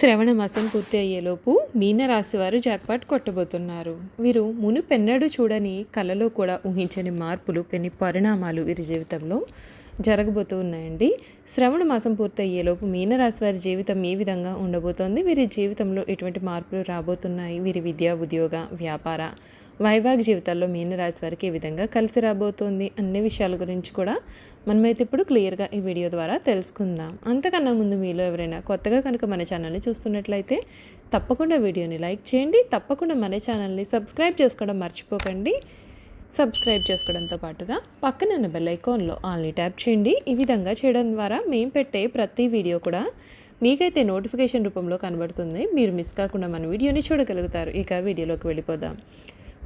శ్రవణ మాసం పూర్తి అయ్యేలోపు మీనరాశి వారు జాక్పాట్ కొట్టబోతున్నారు. వీరు మునుపెన్నడూ చూడని కళలో కూడా ఊహించని మార్పులు పెని పరిణామాలు వీరి జీవితంలో జరగబోతూ ఉన్నాయండి. శ్రవణ మాసం పూర్తి అయ్యేలోపు మీనరాశి వారి జీవితం ఏ విధంగా ఉండబోతోంది? వీరి జీవితంలో ఎటువంటి మార్పులు రాబోతున్నాయి? వీరి విద్యా ఉద్యోగ వ్యాపార వైవాహిక జీవితాల్లో మీనరాశి వారికి ఏ విధంగా కలిసి రాబోతోంది అన్ని విషయాల గురించి కూడా మనమైతే ఇప్పుడు క్లియర్గా ఈ వీడియో ద్వారా తెలుసుకుందాం. అంతకన్నా ముందు మీలో ఎవరైనా కొత్తగా కనుక మన ఛానల్ని చూస్తున్నట్లయితే తప్పకుండా వీడియోని లైక్ చేయండి. తప్పకుండా మన ఛానల్ని సబ్స్క్రైబ్ చేసుకోవడం మర్చిపోకండి. సబ్స్క్రైబ్ చేసుకోవడంతో పాటుగా పక్కన ఉన్న బెల్ ఐకాన్లో ఆల్ని ట్యాప్ చేయండి. ఈ విధంగా చేయడం ద్వారా మేము పెట్టే ప్రతి వీడియో కూడా మీకైతే నోటిఫికేషన్ రూపంలో కనబడుతుంది. మీరు మిస్ కాకుండా మన వీడియోని చూడగలుగుతారు. ఇక వీడియోలోకి వెళ్ళిపోదాం.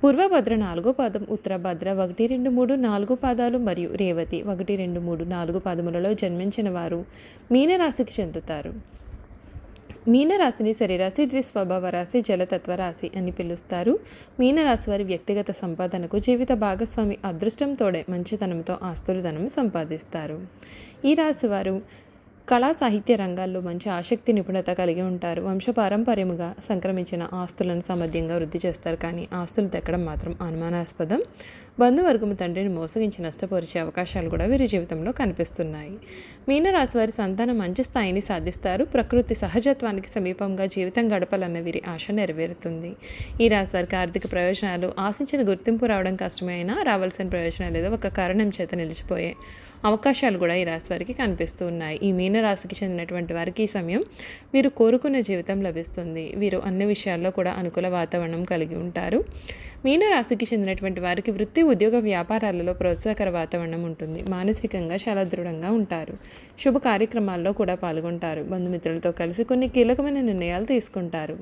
పూర్వభద్ర నాలుగో పాదం ఉత్తరభద్ర ఒకటి రెండు మూడు నాలుగు పాదాలు మరియు రేవతి ఒకటి రెండు మూడు నాలుగు పాదములలో జన్మించిన వారు మీనరాశికి చెందుతారు. మీనరాశిని శరీరాశి ద్విస్వభావ రాశి జలతత్వ రాశి అని పిలుస్తారు. మీనరాశి వారి వ్యక్తిగత సంపాదనకు జీవిత భాగస్వామి అదృష్టంతోడే మంచితనంతో ఆస్తులు ధనం సంపాదిస్తారు. ఈ రాశి వారు కళా సాహిత్య రంగాల్లో మంచి ఆసక్తి నిపుణత కలిగి ఉంటారు. వంశపారంపర్యముగా సంక్రమించిన ఆస్తులను సమర్థ్యంగా వృద్ధి చేస్తారు. కానీ ఆస్తులు తెక్కడం మాత్రం అనుమానాస్పదం. బంధువర్గము తండ్రిని మోసగించి నష్టపరిచే అవకాశాలు కూడా వీరి జీవితంలో కనిపిస్తున్నాయి. మీనరాశి వారి సంతానం మంచి స్థాయిని సాధిస్తారు. ప్రకృతి సహజత్వానికి సమీపంగా జీవితం గడపాలన్న వీరి ఆశ నెరవేరుతుంది. ఈ రాశి వారికి ఆర్థిక ప్రయోజనాలు ఆశించిన గుర్తింపు రావడం కష్టమైనా రావాల్సిన ప్రయోజనాలు ఏదో ఒక కారణం చేత నిలిచిపోయే అవకాశాలు కూడా ఈ రాశి వారికి కనిపిస్తూ ఉన్నాయి. ఈ మీనరాశికి చెందినటువంటి వారికి ఈ సమయం వీరు కోరుకున్న జీవితం లభిస్తుంది. వీరు అన్ని విషయాల్లో కూడా అనుకూల వాతావరణం కలిగి ఉంటారు. మీనరాశికి చెందినటువంటి వారికి వృత్తి ఉద్యోగ వ్యాపారాలలో ప్రోత్సాహకర వాతావరణం ఉంటుంది. మానసికంగా చాలా దృఢంగా ఉంటారు. శుభ కార్యక్రమాల్లో కూడా పాల్గొంటారు. బంధుమిత్రులతో కలిసి కొన్ని కీలకమైన నిర్ణయాలు తీసుకుంటారు.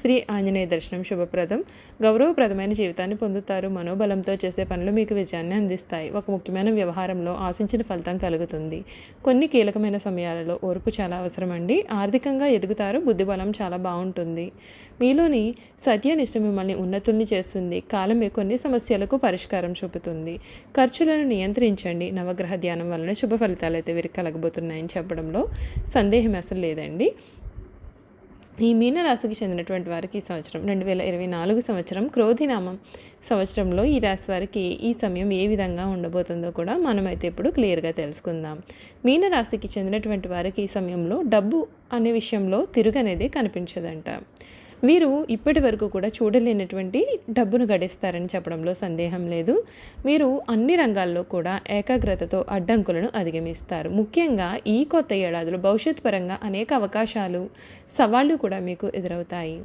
శ్రీ ఆంజనేయ దర్శనం శుభప్రదం. గౌరవప్రదమైన జీవితాన్ని పొందుతారు. మనోబలంతో చేసే పనులు మీకు విజయాన్ని అందిస్తాయి. ఒక ముఖ్యమైన వ్యవహారంలో ఆశించిన ఫలితం కలుగుతుంది. కొన్ని కీలకమైన సమయాలలో ఓర్పు చాలా అవసరం అండి ఆర్థికంగా ఎదుగుతారు. బుద్ధిబలం చాలా బాగుంటుంది. మీలోని సత్యనిష్ట మిమ్మల్ని ఉన్నతుల్ని చేస్తుంది. కాలమే కొన్ని సమస్యలకు పరిష్కారం చూపుతుంది. ఖర్చులను నియంత్రించండి. నవగ్రహ ధ్యానం వలన శుభ ఫలితాలు అయితే వీరికి కలగబోతున్నాయని చెప్పడంలో సందేహం అసలు లేదండి. ఈ మీనరాశికి చెందినటువంటి వారికి ఈ సంవత్సరం రెండు వేల ఇరవై నాలుగు సంవత్సరం క్రోధినామం సంవత్సరంలో ఈ రాశి వారికి ఈ సమయం ఏ విధంగా ఉండబోతుందో కూడా మనమైతే ఇప్పుడు క్లియర్గా తెలుసుకుందాం. మీనరాశికి చెందినటువంటి వారికి ఈ సమయంలో డబ్బు అనే విషయంలో తిరుగనేది కనిపించదంట. వీరు ఇప్పటి వరకు కూడా చూడలేనటువంటి డబ్బును గడిస్తారని చెప్పడంలో సందేహం లేదు. మీరు అన్ని రంగాల్లో కూడా ఏకాగ్రతతో అడ్డంకులను అధిగమిస్తారు. ముఖ్యంగా ఈ కొత్త ఏడాదిలో భవిష్యత్ పరంగా అనేక అవకాశాలు సవాళ్ళు కూడా మీకు ఎదురవుతాయి.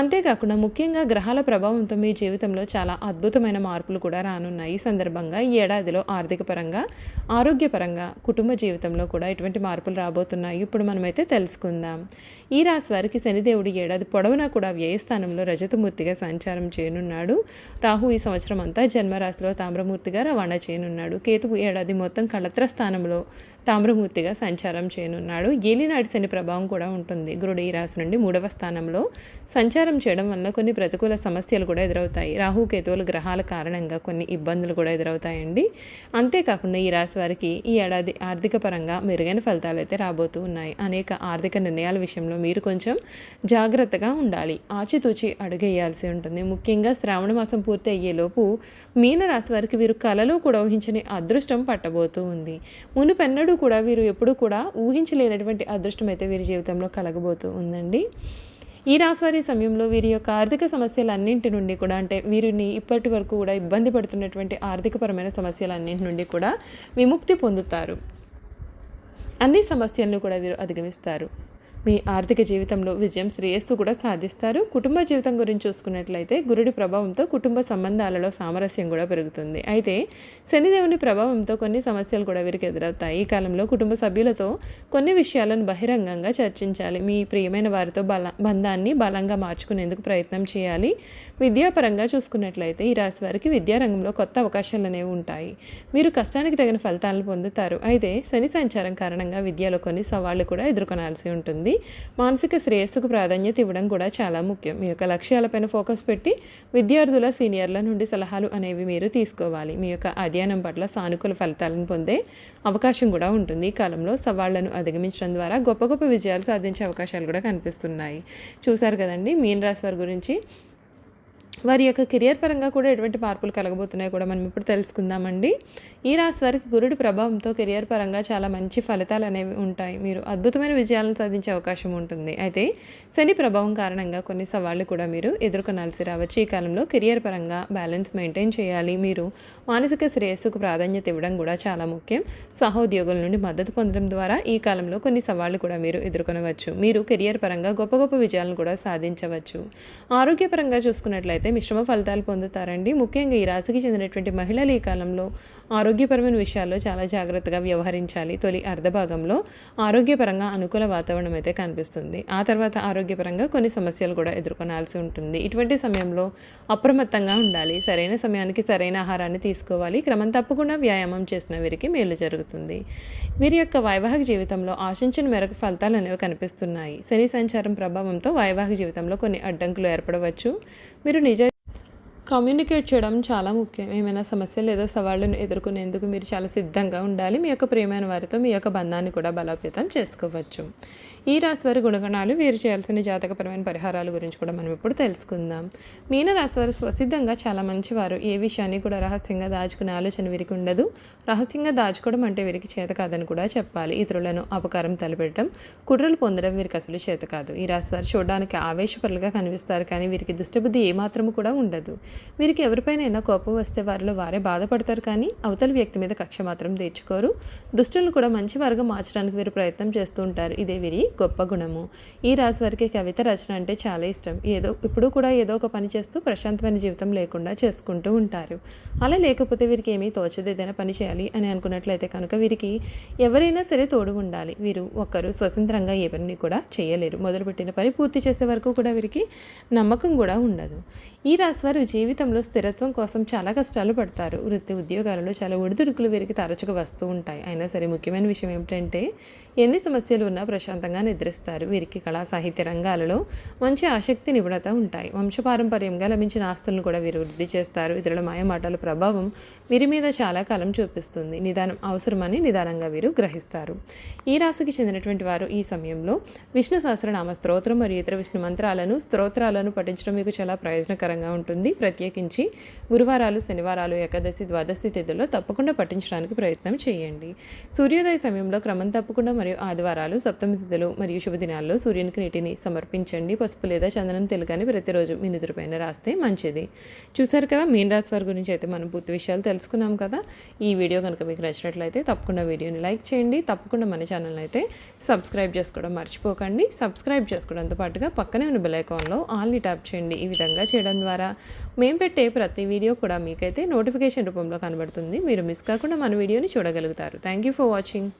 అంతేకాకుండా ముఖ్యంగా గ్రహాల ప్రభావంతో మీ జీవితంలో చాలా అద్భుతమైన మార్పులు కూడా రానున్నాయి. ఈ సందర్భంగా ఈ ఏడాదిలో ఆర్థిక పరంగా ఆరోగ్యపరంగా కుటుంబ జీవితంలో కూడా ఎటువంటి మార్పులు రాబోతున్నాయి. ఇప్పుడు మనమైతే తెలుసుకుందాం. ఈ రాశి వారికి శనిదేవుడు ఏడాది పొడవునా కూడా వ్యయస్థానంలో రజతమూర్తిగా సంచారం చేయనున్నాడు. రాహు ఈ సంవత్సరం అంతా జన్మరాశిలో తామ్రమూర్తిగా రవాణా చేయనున్నాడు. కేతువు ఏడాది మొత్తం కళత్ర స్థానంలో తామ్రమూర్తిగా సంచారం చేయనున్నాడు. ఏలినాటి శని ప్రభావం కూడా ఉంటుంది. గురుడు ఈ రాశి నుండి మూడవ స్థానంలో సంచారం చేయడం వల్ల కొన్ని ప్రతికూల సమస్యలు కూడా ఎదురవుతాయి. రాహుకేతువుల గ్రహాల కారణంగా కొన్ని ఇబ్బందులు కూడా ఎదురవుతాయండి. అంతేకాకుండా ఈ రాశి వారికి ఈ ఏడాది ఆర్థిక పరంగా మెరుగైన ఫలితాలు అయితే రాబోతూ ఉన్నాయి. అనేక ఆర్థిక నిర్ణయాల విషయంలో మీరు కొంచెం జాగ్రత్తగా ఉండాలి. ఆచితూచి అడుగేయాల్సి ఉంటుంది. ముఖ్యంగా శ్రావణ మాసం పూర్తి అయ్యేలోపు మీన రాశి వారికి వీరు కలలో కూడా ఊహించని అదృష్టం పట్టబోతూ ఉంది. మునుపెన్నడూ కూడా వీరు ఎప్పుడూ కూడా ఊహించలేనటువంటి అదృష్టం అయితే వీరి జీవితంలో కలగబోతూ ఉందండి. ఈ రాశివారి సమయంలో వీరి యొక్క ఆర్థిక సమస్యలన్నింటి నుండి కూడా అంటే వీరిని ఇప్పటి వరకు కూడా ఇబ్బంది పడుతున్నటువంటి ఆర్థికపరమైన సమస్యలన్నింటి నుండి కూడా విముక్తి పొందుతారు. అన్ని సమస్యలను కూడా వీరు అధిగమిస్తారు. మీ ఆర్థిక జీవితంలో విజయం శ్రేయస్సు కూడా సాధిస్తారు. కుటుంబ జీవితం గురించి చూసుకున్నట్లయితే గురుడి ప్రభావంతో కుటుంబ సంబంధాలలో సామరస్యం కూడా పెరుగుతుంది. అయితే శనిదేవుని ప్రభావంతో కొన్ని సమస్యలు కూడా వీరికి ఎదురవుతాయి. ఈ కాలంలో కుటుంబ సభ్యులతో కొన్ని విషయాలను బహిరంగంగా చర్చించాలి. మీ ప్రియమైన వారితో బల బంధాన్ని బలంగా మార్చుకునేందుకు ప్రయత్నం చేయాలి. విద్యాపరంగా చూసుకున్నట్లయితే ఈ రాశి వారికి విద్యారంగంలో కొత్త అవకాశాలు అనేవి ఉంటాయి. మీరు కష్టానికి తగిన ఫలితాలను పొందుతారు. అయితే శని సంచారం కారణంగా విద్యలో కొన్ని సవాళ్ళు కూడా ఎదుర్కొనాల్సి ఉంటుంది. మానసిక శ్రేయస్సుకు ప్రాధాన్యత ఇవ్వడం కూడా చాలా ముఖ్యం. మీ యొక్క లక్ష్యాలపైన ఫోకస్ పెట్టి విద్యార్థుల సీనియర్ల నుండి సలహాలు అనేవి మీరు తీసుకోవాలి. మీ యొక్క అధ్యయనం పట్ల సానుకూల ఫలితాలను పొందే అవకాశం కూడా ఉంటుంది. ఈ కాలంలో సవాళ్ళను అధిగమించడం ద్వారా గొప్ప గొప్ప విజయాలు సాధించే అవకాశాలు కూడా కనిపిస్తున్నాయి. చూశారు కదండి మీన్ రాశి వారి గురించి వారి యొక్క కెరియర్ పరంగా కూడా ఎటువంటి మార్పులు కలగబోతున్నాయో కూడా మనం ఇప్పుడు తెలుసుకుందామండి. ఈ రాశి వారికి గురుడి ప్రభావంతో కెరియర్ పరంగా చాలా మంచి ఫలితాలు అనేవి ఉంటాయి. మీరు అద్భుతమైన విజయాలను సాధించే అవకాశం ఉంటుంది. అయితే శని ప్రభావం కారణంగా కొన్ని సవాళ్ళు కూడా మీరు ఎదుర్కొనాల్సి రావచ్చు. ఈ కాలంలో కెరియర్ పరంగా బ్యాలెన్స్ మెయింటైన్ చేయాలి. మీరు మానసిక శ్రేయస్సుకు ప్రాధాన్యత ఇవ్వడం కూడా చాలా ముఖ్యం. సహోద్యోగుల నుండి మద్దతు పొందడం ద్వారా ఈ కాలంలో కొన్ని సవాళ్ళు కూడా మీరు ఎదుర్కొనవచ్చు. మీరు కెరియర్ పరంగా గొప్ప గొప్ప విజయాలను కూడా సాధించవచ్చు. ఆరోగ్యపరంగా చూసుకున్నట్లయితే మిశ్రమ ఫలితాలు పొందుతారండి. ముఖ్యంగా ఈ రాశికి చెందినటువంటి మహిళలు ఈ కాలంలో ఆరోగ్యపరమైన విషయాల్లో చాలా జాగ్రత్తగా వ్యవహరించాలి. తొలి అర్ధభాగంలో ఆరోగ్యపరంగా అనుకూల వాతావరణం అయితే కనిపిస్తుంది. ఆ తర్వాత ఆరోగ్యపరంగా కొన్ని సమస్యలు కూడా ఎదుర్కొనాల్సి ఉంటుంది. ఇటువంటి సమయంలో అప్రమత్తంగా ఉండాలి. సరైన సమయానికి సరైన ఆహారాన్ని తీసుకోవాలి. క్రమం తప్పకుండా వ్యాయామం చేసిన వీరికి మేలు జరుగుతుంది. వీరి యొక్క వైవాహిక జీవితంలో ఆశించిన మేరకు ఫలితాలు అనేవి కనిపిస్తున్నాయి. శని సంచారం ప్రభావంతో వైవాహిక జీవితంలో కొన్ని అడ్డంకులు ఏర్పడవచ్చు. మీరు నిజ కమ్యూనికేట్ చేయడం చాలా ముఖ్యం. ఏమైనా సమస్య లేదా సవాళ్ళను ఎదుర్కొనేందుకు మీరు చాలా సిద్ధంగా ఉండాలి. మీ యొక్క ప్రియమైన వారితో మీ యొక్క బంధాన్ని కూడా బలోపేతం చేసుకోవచ్చు. ఈ రాశి వారి గుణగణాలు వీరు చేయాల్సిన జాతకపరమైన పరిహారాల గురించి కూడా మనం ఇప్పుడు తెలుసుకుందాం. మీన వారు స్వసిద్ధంగా చాలా మంచివారు. ఏ విషయాన్ని కూడా రహస్యంగా దాచుకునే ఆలోచన వీరికి ఉండదు. రహస్యంగా దాచుకోవడం అంటే వీరికి చేత కాదని కూడా చెప్పాలి. ఇతరులను అపకారం తలపెట్టడం కుట్రలు పొందడం వీరికి అసలు చేత కాదు. ఈ రాశి వారు చూడడానికి ఆవేశపరులుగా కనిపిస్తారు కానీ వీరికి దుష్టబుద్ధి ఏమాత్రము కూడా ఉండదు. వీరికి ఎవరిపైనైనా కోపం వస్తే వారిలో వారే బాధపడతారు కానీ అవతలి వ్యక్తి మీద కక్ష మాత్రం తీర్చుకోరు. దుష్టులను కూడా మంచి వారుగా మార్చడానికి వీరు ప్రయత్నం చేస్తూ ఉంటారు. ఇదే వీరి గొప్ప గుణము. ఈ రాశి వారికి కవిత రచన అంటే చాలా ఇష్టం. ఏదో ఇప్పుడు కూడా ఏదో ఒక పని చేస్తూ ప్రశాంతమైన జీవితం లేకుండా చేసుకుంటూ ఉంటారు. అలా లేకపోతే వీరికి ఏమీ తోచదు. ఏదైనా పని చేయాలి అని అనుకున్నట్లయితే కనుక వీరికి ఎవరైనా సరే తోడు ఉండాలి. వీరు ఒక్కరు స్వతంత్రంగా ఎవరిని కూడా చేయలేరు. మొదలుపెట్టిన పని పూర్తి చేసే వరకు కూడా వీరికి నమ్మకం కూడా ఉండదు. ఈ రాశి వారు జీవితంలో స్థిరత్వం కోసం చాలా కష్టాలు పడతారు. వృత్తి ఉద్యోగాలలో చాలా ఒడిదుడుకులు వీరికి తరచుగా వస్తూ ఉంటాయి. అయినా సరే ముఖ్యమైన విషయం ఏమిటంటే ఎన్ని సమస్యలు ఉన్నా ప్రశాంతంగా నిద్రిస్తారు. వీరికి కళా సాహిత్య రంగాలలో మంచి ఆసక్తి నిపుణత ఉంటాయి. వంశపారంపర్యంగా లభించిన ఆస్తులను కూడా వీరు వృద్ధి చేస్తారు. ఇతరుల మాయమాటల ప్రభావం వీరి మీద చాలా కాలం చూపిస్తుంది. నిదానం అవసరమని నిదానంగా వీరు గ్రహిస్తారు. ఈ రాశికి చెందినటువంటి వారు ఈ సమయంలో విష్ణు సహస్రనామ స్తోత్రం మరియు ఇతర విష్ణు మంత్రాలను స్తోత్రాలను పఠించడం మీకు చాలా ప్రయోజనకరంగా ఉంటుంది. ప్రత్యేకించి గురువారాలు శనివారాలు ఏకాదశి ద్వాదశి తిథుల్లో తప్పకుండా పఠించడానికి ప్రయత్నం చేయండి. సూర్యోదయ సమయంలో క్రమం తప్పకుండా మరియు ఆదివారాలు సప్తమి తిథులు మరియు శుభదినాల్లో సూర్యునికి నీటిని సమర్పించండి. పసుపు లేదా చందనం తెలుగని ప్రతిరోజు మీ నిద్రపైన రాస్తే మంచిది. చూసారు కదా మీన్ రాశి వారి గురించి అయితే మనం పూర్తి విషయాలు తెలుసుకున్నాం కదా. ఈ వీడియో కనుక మీకు నచ్చినట్లయితే తప్పకుండా వీడియోని లైక్ చేయండి. తప్పకుండా మన ఛానల్ అయితే సబ్స్క్రైబ్ చేసుకోవడం మర్చిపోకండి. సబ్స్క్రైబ్ చేసుకోవడంతో పాటుగా పక్కనే ఉన్న బెల్ ఐకాన్లో ఆల్ని ట్యాప్ చేయండి. ఈ విధంగా చేయడం ద్వారా మేము పెట్టే ప్రతి వీడియో కూడా మీకైతే నోటిఫికేషన్ రూపంలో కనబడుతుంది. మీరు మిస్ కాకుండా మన వీడియోని చూడగలుగుతారు. Thank you for watching.